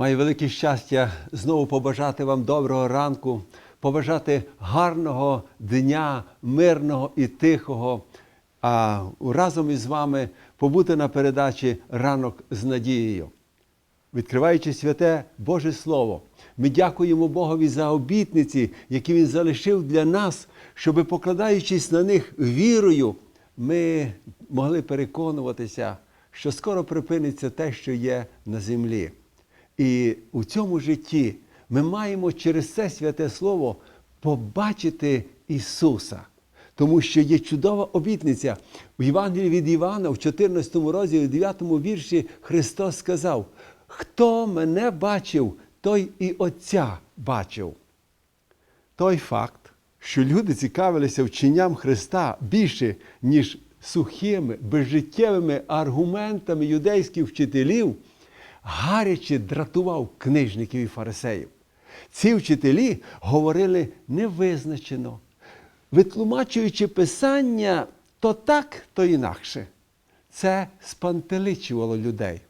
Маю велике щастя знову побажати вам доброго ранку, побажати гарного дня, мирного і тихого. А разом із вами побути на передачі Ранок з надією. Відкриваючи святе Боже Слово, ми дякуємо Богові за обітниці, які Він залишив для нас, щоби, покладаючись на них вірою, ми могли переконуватися, що скоро припиниться те, що є на землі. І у цьому житті ми маємо через це святе Слово побачити Ісуса. Тому що є чудова обітниця. В Євангелії від Івана, в 14 розділі, в 9 вірші, Христос сказав: Хто мене бачив, той і Отця бачив. Той факт, що люди цікавилися вченням Христа більше, ніж сухими, безжиттєвими аргументами юдейських вчителів, гаряче дратував книжників і фарисеїв. Ці вчителі говорили невизначено, витлумачуючи писання то так, то інакше. Це спантеличувало людей.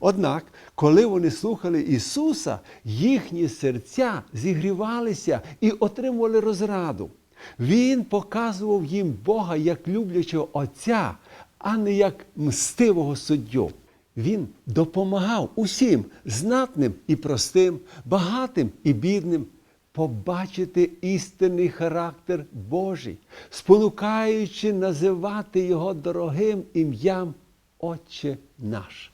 Однак, коли вони слухали Ісуса, їхні серця зігрівалися і отримували розраду. Він показував їм Бога як люблячого Отця, а не як мстивого суддю. Він допомагав усім знатним і простим, багатим і бідним побачити істинний характер Божий, спонукаючи називати його дорогим ім'ям Отче наш.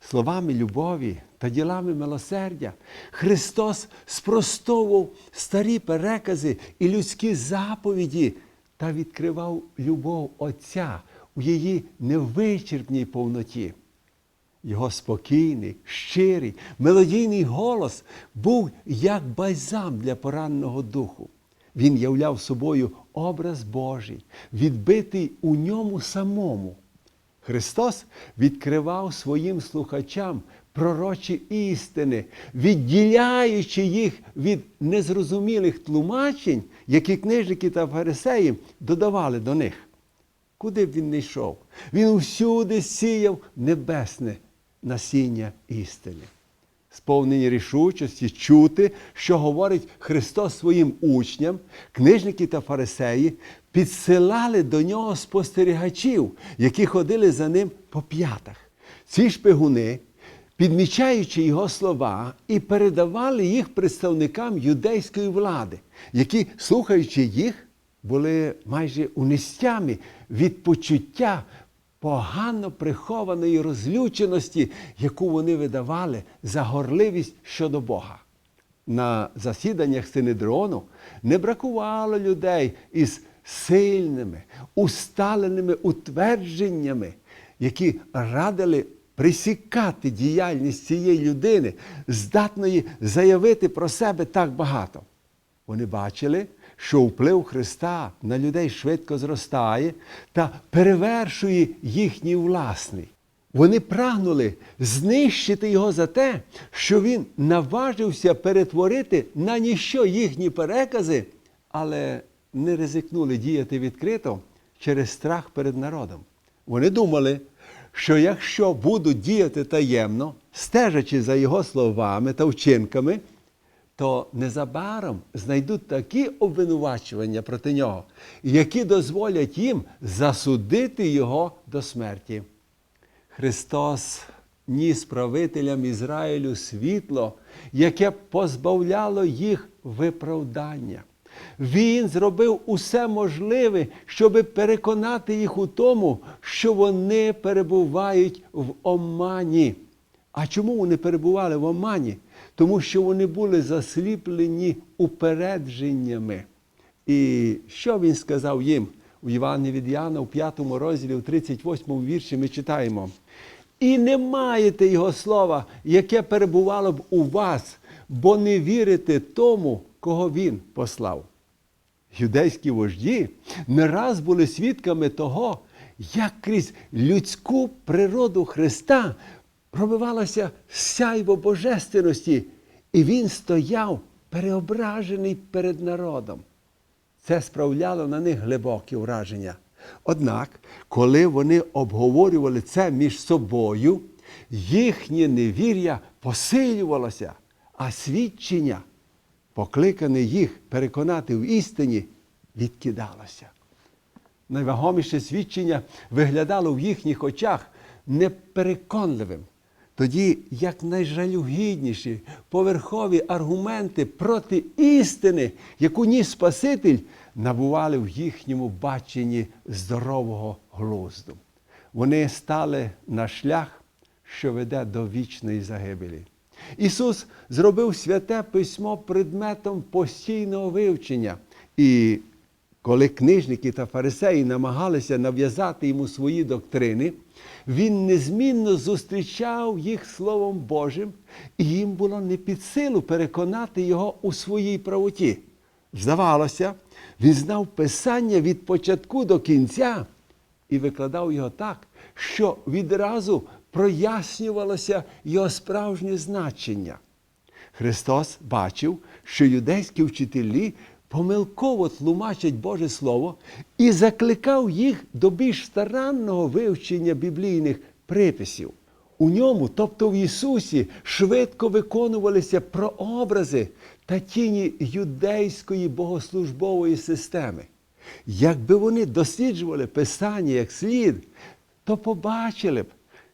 Словами любові та ділами милосердя Христос спростовував старі перекази і людські заповіді та відкривав любов Отця у її невичерпній повноті. Його спокійний, щирий, мелодійний голос був як бальзам для пораненого духу. Він являв собою образ Божий, відбитий у ньому самому. Христос відкривав своїм слухачам пророчі істини, відділяючи їх від незрозумілих тлумачень, які книжники та фарисеї додавали до них. Куди б він не йшов? Він усюди сіяв небесне насіння істини. Сповнені рішучості чути, що говорить Христос своїм учням, книжники та фарисеї підсилали до нього спостерігачів, які ходили за ним по п'ятах. Ці шпигуни, підмічаючи його слова, і передавали їх представникам юдейської влади, які, слухаючи їх, були майже унестями від почуття погано прихованої розлюченості, яку вони видавали за горливість щодо Бога. На засіданнях Синедрону не бракувало людей із сильними, усталеними утвердженнями, які радили присікати діяльність цієї людини, здатної заявити про себе так багато. Вони бачили, що вплив Христа на людей швидко зростає та перевершує їхній власний. Вони прагнули знищити його за те, що він наважився перетворити на ніщо їхні перекази, але не ризикнули діяти відкрито через страх перед народом. Вони думали, що якщо будуть діяти таємно, стежачи за його словами та вчинками, то незабаром знайдуть такі обвинувачування проти нього, які дозволять їм засудити його до смерті. Христос ніс правителям Ізраїлю світло, яке позбавляло їх виправдання. Він зробив усе можливе, щоб переконати їх у тому, що вони перебувають в омані. А чому вони перебували в омані? Тому що вони були засліплені упередженнями. І що він сказав їм у Івані від Яна, у 5 розділі, у 38 вірші ми читаємо. І не маєте його слова, яке перебувало б у вас, бо не вірите тому, кого він послав. Юдейські вожді не раз були свідками того, як крізь людську природу Христа пробивалося сяйво божественності, і він стояв переображений перед народом. Це справляло на них глибокі враження. Однак, коли вони обговорювали це між собою, Їхнє невір'я посилювалося, а свідчення, покликане їх переконати в істині, відкидалося. Найвагоміше свідчення виглядало в їхніх очах непереконливим. Тоді як найжалюгідніші поверхові аргументи проти істини, яку ніс Спаситель, набували в їхньому баченні здорового глузду. Вони стали на шлях, що веде до вічної загибелі. Ісус зробив святе письмо предметом постійного вивчення. І коли книжники та фарисеї намагалися нав'язати йому свої доктрини, він незмінно зустрічав їх Словом Божим, і їм було не під силу переконати його у своїй правоті. Здавалося, він знав Писання від початку до кінця і викладав його так, що відразу прояснювалося його справжнє значення. Христос бачив, що юдейські вчителі помилково тлумачать Боже Слово і закликав їх до більш старанного вивчення біблійних приписів. У ньому, тобто в Ісусі, швидко виконувалися прообрази та тіні юдейської богослужбової системи. Якби вони досліджували Писання як слід, то побачили б,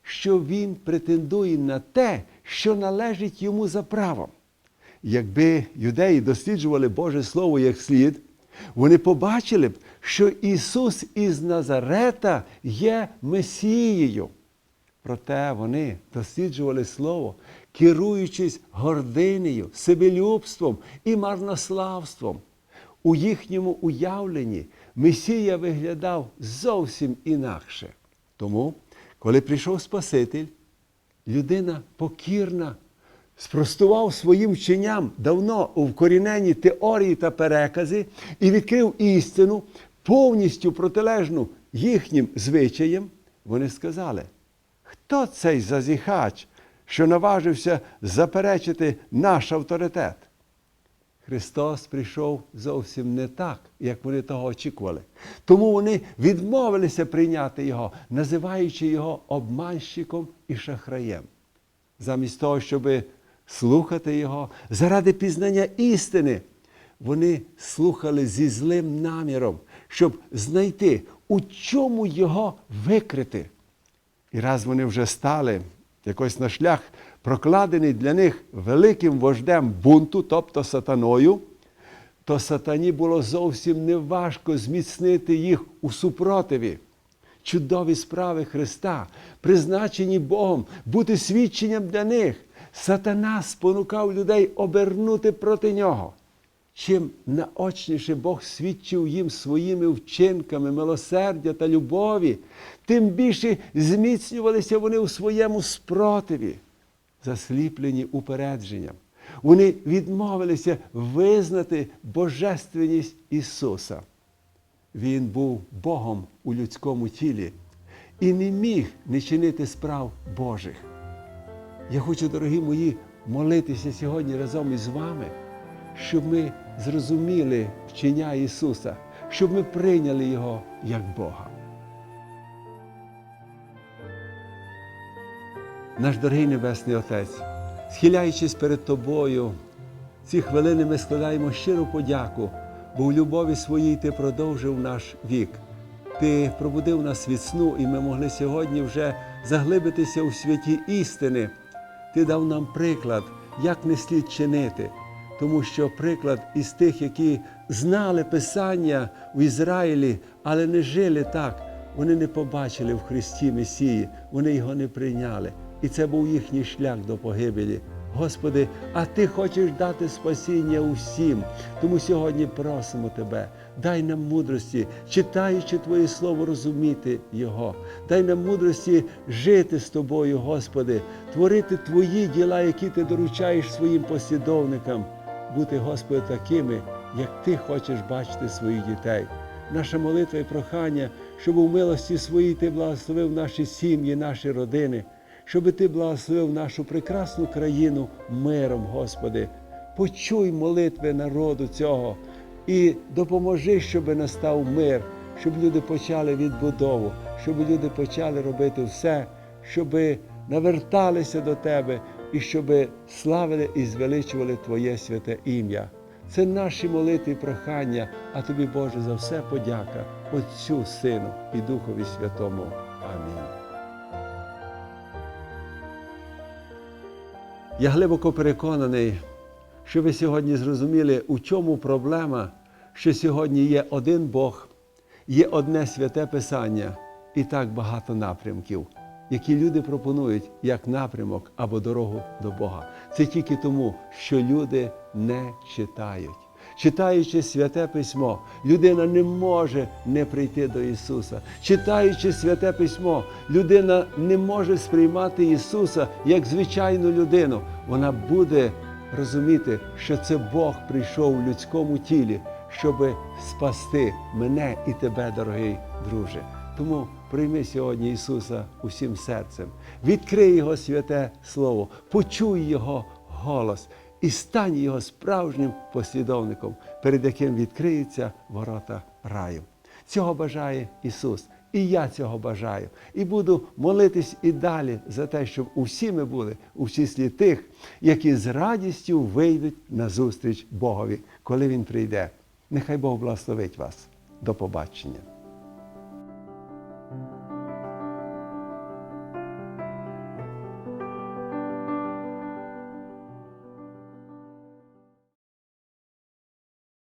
що Він претендує на те, що належить йому за правом. Якби юдеї досліджували Боже Слово як слід, вони побачили б, що Ісус із Назарета є Месією. Проте вони досліджували Слово, керуючись гординею, себелюбством і марнославством. У їхньому уявленні Месія виглядав зовсім інакше. Тому, коли прийшов Спаситель, людина покірна, спростував своїм вченням давно у вкорінені теорії та перекази і відкрив істину, повністю протилежну їхнім звичаям, вони сказали, хто цей зазіхач, що наважився заперечити наш авторитет? Христос прийшов зовсім не так, як вони того очікували. Тому вони відмовилися прийняти Його, називаючи його обманщиком і шахраєм. Замість того, щоб слухати Його заради пізнання істини, вони слухали зі злим наміром, щоб знайти, у чому його викрити. І раз вони вже стали якось на шлях, прокладений для них великим вождем бунту, тобто сатаною, то сатані було зовсім неважко зміцнити їх у супротиві. Чудові справи Христа, призначені Богом бути свідченням для них. Сатана спонукав людей обернути проти нього. Чим наочніше Бог свідчив їм своїми вчинками, милосердя та любові, тим більше зміцнювалися вони у своєму спротиві, засліплені упередженням. Вони відмовилися визнати божественність Ісуса. Він був Богом у людському тілі і не міг не чинити справ Божих. Я хочу, дорогі мої, молитися сьогодні разом із вами, щоб ми зрозуміли вчення Ісуса, щоб ми прийняли Його як Бога. Наш дорогий Небесний Отець, схиляючись перед Тобою, ці хвилини ми складаємо щиру подяку, бо в любові своїй Ти продовжив наш вік. Ти пробудив нас від сну, і ми могли сьогодні вже заглибитися у святі істини. Ти дав нам приклад, як не слід чинити, тому що приклад із тих, які знали Писання в Ізраїлі, але не жили так, вони не побачили в Христі Месії, вони його не прийняли. І це був їхній шлях до погибелі. Господи, а Ти хочеш дати спасіння усім. Тому сьогодні просимо Тебе, дай нам мудрості, читаючи Твоє Слово, розуміти Його. Дай нам мудрості жити з Тобою, Господи, творити Твої діла, які Ти доручаєш своїм послідовникам, бути, Господи, такими, як Ти хочеш бачити своїх дітей. Наша молитва і прохання, щоб у милості своїй Ти благословив наші сім'ї, наші родини щоб Ти благословив нашу прекрасну країну миром, Господи. Почуй молитви народу цього і допоможи, щоб настав мир, щоб люди почали відбудову, щоб люди почали робити все, щоб наверталися до Тебе і щоб славили і звеличували Твоє святе ім'я. Це наші молитви і прохання, а тобі, Боже, за все подяка Отцю, Сину і Духові Святому. Я глибоко переконаний, що ви сьогодні зрозуміли, у чому проблема, що сьогодні є один Бог, є одне святе Писання і так багато напрямків, які люди пропонують як напрямок або дорогу до Бога. Це тільки тому, що люди не читають. Читаючи святе письмо, людина не може не прийти до Ісуса. Читаючи святе письмо, людина не може сприймати Ісуса як звичайну людину. Вона буде розуміти, що це Бог прийшов у людському тілі, щоб спасти мене і тебе, дорогий друже. Тому прийми сьогодні Ісуса усім серцем, відкрий Його святе Слово, почуй Його голос і стань Його справжнім послідовником, перед яким відкриються ворота раю. Цього бажає Ісус. І я цього бажаю. І буду молитись і далі за те, щоб усі ми були у числі тих, які з радістю вийдуть на зустріч Богові, коли Він прийде. Нехай Бог благословить вас. До побачення.